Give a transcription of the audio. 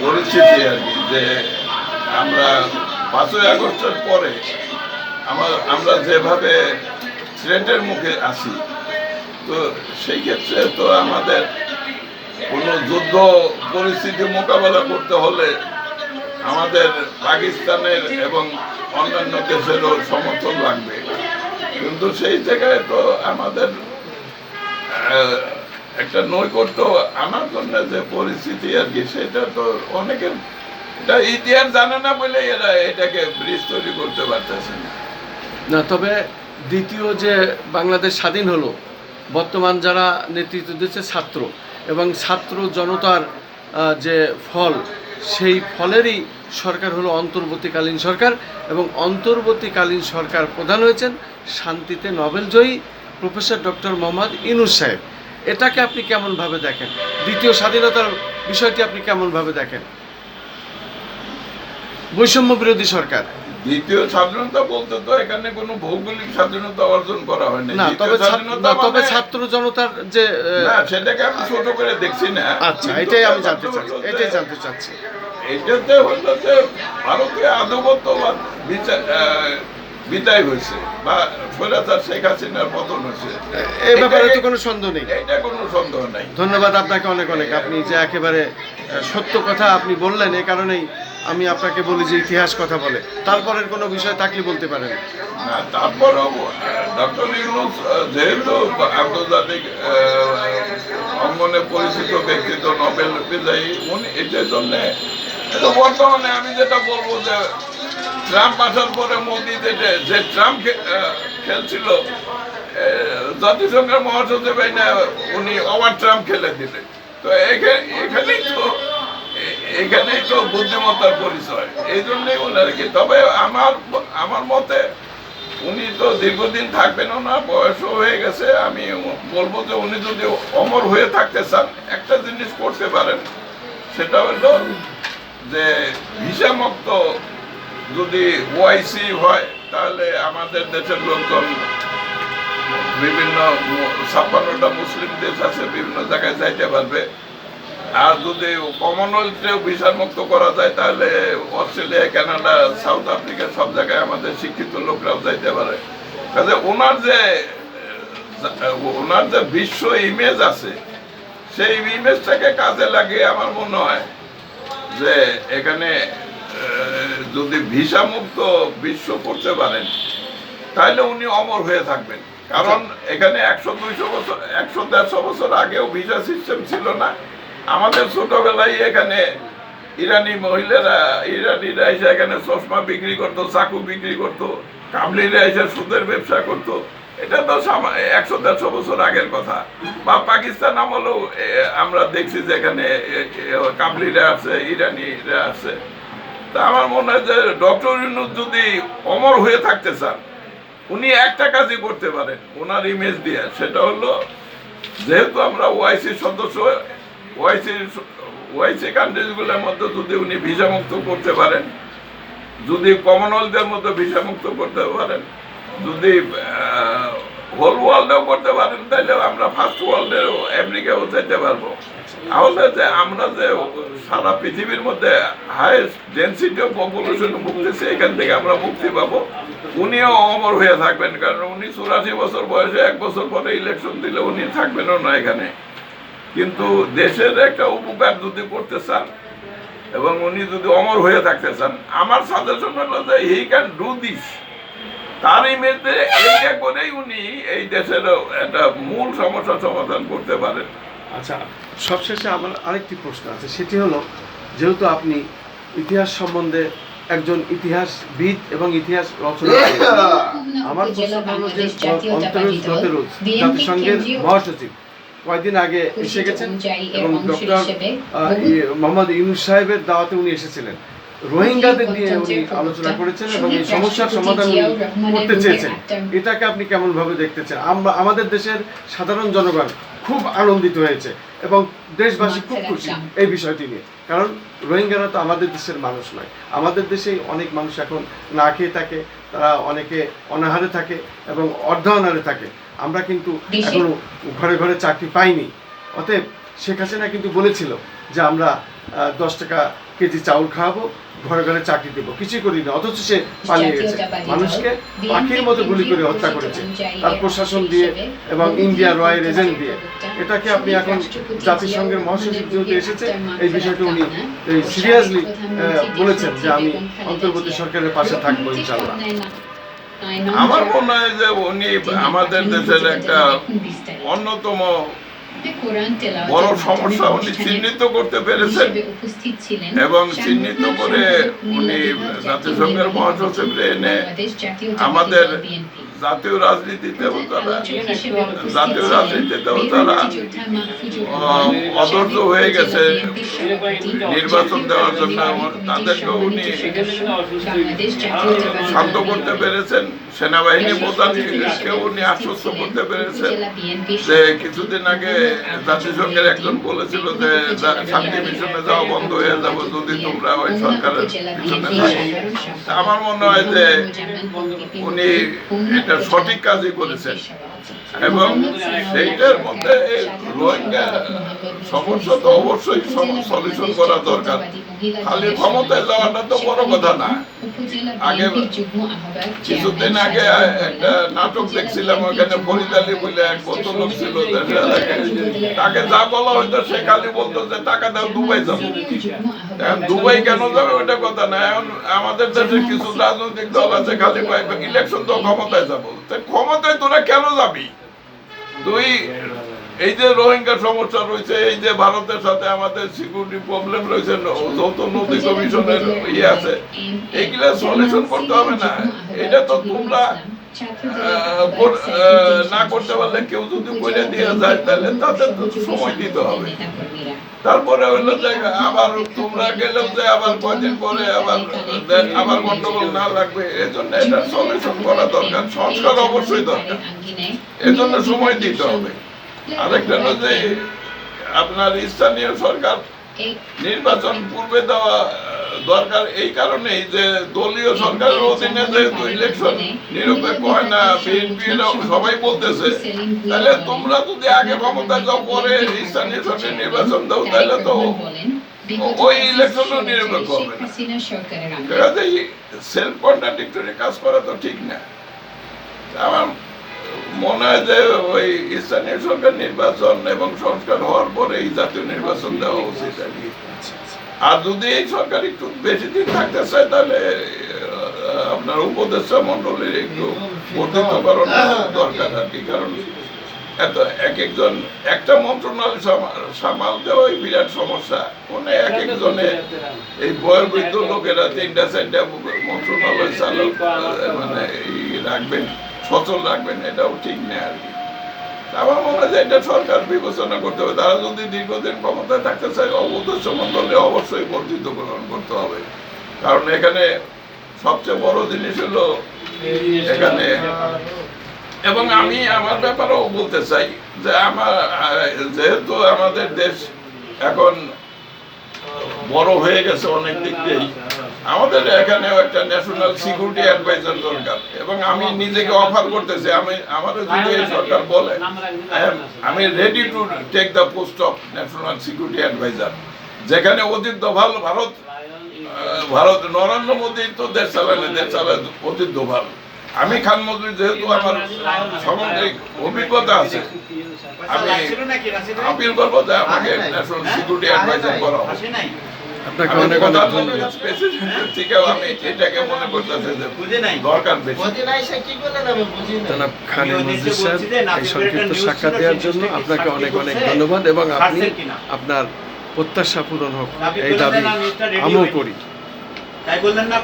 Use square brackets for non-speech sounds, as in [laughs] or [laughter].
পরিস্থিতি আর কি, যে আমরা পাঁচই আগস্টের পরে আমার, আমরা যেভাবে থ্রেটের মুখে আসি তো সেই ক্ষেত্রে তো আমাদের কোনো যুদ্ধ পরিস্থিতি মোকাবেলা করতে হলে আমাদের পাকিস্তানের এবং অন্যান্য দেশেরও সমর্থন লাগবে। কিন্তু সেই জায়গায় তো আমাদের একটা নৈকট্য আনার জন্য যে পরিস্থিতি আর কি, সেটা তো অনেকের এটা ইতিহাস জানে না বলে এরা এটাকে ব্রিজ তৈরি করতে পারতেছে না। না, তবে দ্বিতীয় যে বাংলাদেশ স্বাধীন হলো, বর্তমান যারা নেতৃত্ব দিচ্ছে ছাত্র, এবং ছাত্র জনতার যে ফল, সেই ফলেরই সরকার হলো অন্তর্বর্তীকালীন সরকার, এবং অন্তর্বর্তীকালীন সরকার প্রধান হয়েছেন শান্তিতে নোবেল জয়ী প্রফেসর ডক্টর মোহাম্মদ ইনুস সাহেব। এটাকে আপনি কেমনভাবে দেখেন? দ্বিতীয় স্বাধীনতার বিষয়টি আপনি কেমনভাবে দেখেন? বৈষম্য বিরোধী সরকার। দ্বিতীয় স্বাধীনতা বলতে তো এখানে কোনো ভৌগোলিক স্বাধীনতা অর্জন করা হয়নি। না তবে স্বাধীনতা তবে মানে- ছাত্র জনতার যে না সেটাকে আমি ছোট করে দেখছি না। আচ্ছা এটাই আমি জানতে চাচ্ছি এটাই জানতে চাচ্ছি। এটাতে হলো যে ভারতে আধিপত্যবাদ বিচা- আহ, বিদায় হয়েছে। বা স্বৈরাচার শেখ হাসিনার পতন হয়েছে। এ ব্যাপারে তো কোনো সন্দেহ নেই। এটা কোনো সন্দেহ নাই। ধন্যবাদ আপনাকে অনেক অনেক। আপনি যে একেবারে সত্য কথা আপনি বললেন এ কারণেই আমি আপনাকে বলি যে ইতিহাস কথা বলে। তারপরের কোনো বিষয় থাকলে বলতে পারেন। তারপরেও ডক্টর ইউনুস যেহেতু আন্তর্জাতিক অঙ্গনে পরিচিত ব্যক্তিত্ব নোবেল বিজয়ী উনি এটার জন্য বর্তমানে আমি যেটা বলব যে ট্রাম্প আসার পরে মোদি যেটা যে ট্রাম্প খেলছিল জাতিসংঘের মহাসচিব উনি ওভার ট্রাম্প খেলে দিলেন। তো এখা- এখানেই তো এখানেই তো বুদ্ধিমত্তার পরিচয়। এই জন্যই ওনার কি, তবে আমার আমার মতে উনি তো দীর্ঘদিন থাকবেনও না বয়সও হয়ে গেছে। আমি বলব যে উনি যদি অমর হয়ে থাকতে চান, একটা জিনিস করতে পারেন, সেটা হলো যে ভিসা মুক্ত যদি ওয়াইসি হয়, তাহলে আমাদের দেশের লোকজন বিভিন্ন ছাপ্পান্নটা মুসলিম দেশ আছে, বিভিন্ন জায়গায় যাইতে পারবে। আর যদি কমনওয়েলথেও ভিসা মুক্ত করা যায়, তাহলে অস্ট্রেলিয়া, কানাডা, সাউথ আফ্রিকা সব জায়গায় আমাদের শিক্ষিত লোকরাও যাইতে পারে। কাজে ওনার যে ওনার যে বিশ্ব ইমেজ আছে, সেই ইমেজটাকে কাজে লাগিয়ে আমার মনে হয় যে এখানে যদি ভিসা মুক্ত বিশ্ব করতে পারেন তাহলে উনি অমর হয়ে থাকবেন। কারণ এখানে একশো দুইশো বছর একশো দেড়শো বছর আগেও ভিসা সিস্টেম ছিল না। আমাদের ছোটবেলায় এখানে ইরানি মহিলারা ইরানিরা এসে এখানে চশমা বিক্রি করতো চাকু বিক্রি করতো কাবলিরা এসে সুদের ব্যবসা করতো। এটা তো একশো দেড়শো বছর আগের কথা। বা পাকিস্তান আমলেও আমরা দেখছি যে এখানে এ, এ, কাবলিরা আছে ইরানিরা আছে। তা আমার মনে হয় যে ডক্টর ইউনুস যদি অমর হয়ে থাকতে চান, উনি একটা কাজই করতে পারেন, ওনার ইমেজ দিয়ে। সেটা হলো, যেহেতু আমরা ওআইসি সদস্য ওআইসি ওআইসি কান্ট্রিজগুলোর মধ্যে যদি উনি ভিসা মুক্ত করতে পারেন, যদি কমনওয়েলথের মধ্যে ভিসা মুক্ত করতে পারেন, যদি হোল ওয়ার্ল্ডেও করতে পারেন তাহলে আমরা ফার্স্ট ওয়ার্ল্ডেও আমেরিকাও যেতে পারব। তাহলে যে আমরা যে সারা পৃথিবীর মধ্যে হাইয়েস্ট ডেন্সিটি অফ পপুলেশন ভুগতেছে এখান থেকে আমরা মুক্তি পাবো। উনিও অমর হয়ে থাকবেন, কারণ উনি চুরাশি বছর বয়সে এক বছর পরে ইলেকশন দিলে উনি থাকবেনও না এখানে। কিন্তু দেশের একটা উপকার যদি করতে চান, এবং উনি যদি অমর হয়ে থাকতে চান, আমার সাজেশন হলো যে হি ক্যান ডু দিস তার ইমেজে এইটা করেই উনি এই দেশের একটা মূল সমস্যা সমাধান করতে পারেন। আচ্ছা সবশেষে আমার আরেকটি প্রশ্ন আছে। সেটি হলো যেহেতু আপনি ইতিহাস সম্বন্ধে একজন ইতিহাসবিদ এবং ইতিহাস রচনা [laughs] [laughs] আমার প্রশ্ন হলো যে অন্তরজ ফতেরোজ জাতিসংঘের মহাসচিব। কয়েকদিন আগে এসে গেছেন এবং ডক্টর মোহাম্মদ ইউনুস সাহেবের দাওয়াতে উনি এসেছিলেন। রোহিঙ্গাদের নিয়ে উনি আলোচনা করেছেন এবং এই সমস্যার সমাধান করতে চেয়েছেন। এটাকে আপনি কেমন ভাবে দেখতে দেখতেছেন আমরা আমাদের দেশের সাধারণ জনগণ খুব আনন্দিত হয়েছে এবং দেশবাসী খুব খুশি এই বিষয়টি নিয়ে। কারণ রোহিঙ্গারা তো আমাদের দেশের মানুষ নয়। আমাদের দেশেই অনেক মানুষ এখন না খেয়ে থাকে তারা অনেকে অনাহারে থাকে এবং অর্ধ অনাহারে থাকে। আমরা কিন্তু এখনও ঘরে ঘরে চাকরি পাইনি। অতএব শেখ হাসিনা কিন্তু বলেছিল যে আমরা দশ টাকা কেজি চাউল খাওয়াবো ঘরে ঘরে চাকরি দেবো। কিছুই করি না অথচ সে পালিয়ে গেছে। মানুষকে পাখির মতো গুলি করে হত্যা করেছে। তার প্রশাসন দিয়ে এবং ইন্ডিয়া রয়ের এজেন্ট দিয়ে। এটাকে আপনি এখন জাতিসংঘের মহাসচিব যেহেতু এসেছে এই বিষয়টি উনি সিরিয়াসলি বলেছেন যে আমি অন্তর্বর্তী সরকারের পাশে থাকব ইনশাল্লাহ। আমার মনে হয় যে উনি আমাদের দেশের একটা অন্যতম বড় সমস্যা উনি চিহ্নিত করতে পেরেছেন এবং চিহ্নিত করে উনি জাতিসংঘের মহাসচিবরে এনে আমাদের জাতীয় রাজনীতিতেও তারা জাতীয় রাজনীতিতেও তারা অধৈর্য হয়ে গেছে। নির্বাচন দেওয়ার জন্য আমার- তাদেরকে উনি শান্ত করতে পেরেছেন। সেনাবাহিনী প্রধান প্রধানকে উনি আশ্বস্ত করতে পেরেছেন। যে কিছুদিন আগে জাতিসংঘের একজন বলেছিল যে শান্তি মিশনে যাওয়া বন্ধ হয়ে যাবে যদি তোমরা ওই সরকারের পিছনে থাকো আমার মনে হয় যে উনি এটা সঠিক কাজই করেছেন। এবং সেইটার মধ্যে রোহিঙ্গা সমস্যা তো অবশ্যই সলিউশন করা দরকার। খালি ক্ষমতায় যাওয়াটা তো বড় কথা না। আগে কিছুদিন আগে একটা নাটক দেখছিলাম, ওখানে ফরিদ আলী বলে এক ভদ্রলোক ছিল, তাকে যা বলা হয়তো সে খালি বলতো যে, টাকা দাও, দুবাই যাব এখন দুবাই কেন যাবে ওটা কথা না। এখন আমাদের দেশে কিছু রাজনৈতিক দল আছে, খালি ইলেকশন তো ক্ষমতায় যাব। ক্ষমতায় তোরা কেন যাবি? তুই এই যে রোহিঙ্গা সমস্যা রয়েছে, এই যে ভারতের সাথে আমাদের সিকিউরিটি প্রবলেম রয়েছে, যৌথ নদী কমিশনের ইয়ে আছে এইগুলা সলিউশন করতে হবে না। এটা তো তোমরা না করতে পারলে কেউ যদি বলে দিয়ে যায়, তাহলে তাদের সময় দিতে হবে। তারপরে অন্য জায়গা আবার তোমরা গেলেও যে আবার কয়দিন পরে আবার আবার গন্ডগোল না লাগবে এই জন্য এটা সলিউশন করা দরকার সংস্কার অবশ্যই দরকার। এই জন্য সময় দিতে হবে। আরেকটা যে আপনার স্থানীয় সরকার নির্বাচন পূর্বে দেওয়া দরকার এই কারণেই যে দলীয় সরকারের অধীনে যেহেতু ইলেকশন নিরপেক্ষ হয় না বিএনপি সবাই বলতেছে, তাহলে তোমরা যদি আগে ক্ষমতা যাও, পরে স্থানীয় সরকার নির্বাচন দাও, তাহলে তো ওই নিরপেক্ষ হবে না সেলফ কন্ট্রাডিক্টরি কাজ করা তো ঠিক না আমার মনে হয় যে ওই স্থানীয় সরকার নির্বাচন এবং সংস্কার হওয়ার পরে এই জাতীয় নির্বাচন দেওয়া উচিত আর কি। আর যদি এই সরকার একটু বেশি দিন থাকতে চায় তাহলে আপনার উপদেষ্টা মন্ডলীর একটু বর্ধিতকরণ দরকার আর কি। কারণ এত এক একজন একটা মন্ত্রণালয় সামাল দেওয়াই বিরাট সমস্যা। মানে এক একজনে এই বয়োবৃদ্ধ লোকেরা তিনটা চারটা মন্ত্রণালয় চালক মানে রাখবেন সচল রাখবেন এটাও ঠিক নেই আর কি। আমার মনে হয় এটা সরকার বিবেচনা করতে হবে। তারা যদি দীর্ঘদিন ক্ষমতায় থাকতে চায় অবদস্য মন্ডলে অবশ্যই বর্ধিত গ্রহণ করতে হবে। কারণ এখানে সবচেয়ে বড় জিনিস হলো এখানে এবং আমি আমার ব্যাপারেও বলতে চাই যে আমার, যেহেতু আমাদের দেশ এখন বড় হয়ে গেছে অনেক দিক দিয়েই আমাদের এখানেও একটা ন্যাশনাল সিকিউরিটি অ্যাডভাইজার দরকার। এবং আমি নিজেকে অফার করতেছি আমি আমারও যদি এই সরকার বলে আমি ready to take the post of national security adviser যেখানে অতীত দোভাল ভারত ভারত নরেন্দ্র মোদী তো দেশ চালানে দেশ চালায় অতীত দোভাল। আমি খান মন্ত্রী যেহেতু আমার সামগ্রিক অভিজ্ঞতা আছে আমি আপিল করব যে আমাকে ন্যাশনাল সিকিউরিটি অ্যাডভাইজার করা আপনাকে অনেক অনেক ধন্যবাদ। থেকেও আমি এটাকে মনে করতেছি যে দরকার বেশি। জনাব খালিদ মজিদ সাহেব এই সংক্ষিপ্ত সাক্ষাৎ দেওয়ার জন্য আপনাকে অনেক অনেক ধন্যবাদ এবং আপনি আপনার প্রত্যাশা পূরণ হোক এই দাবি আমিও করি। তাই বললেন না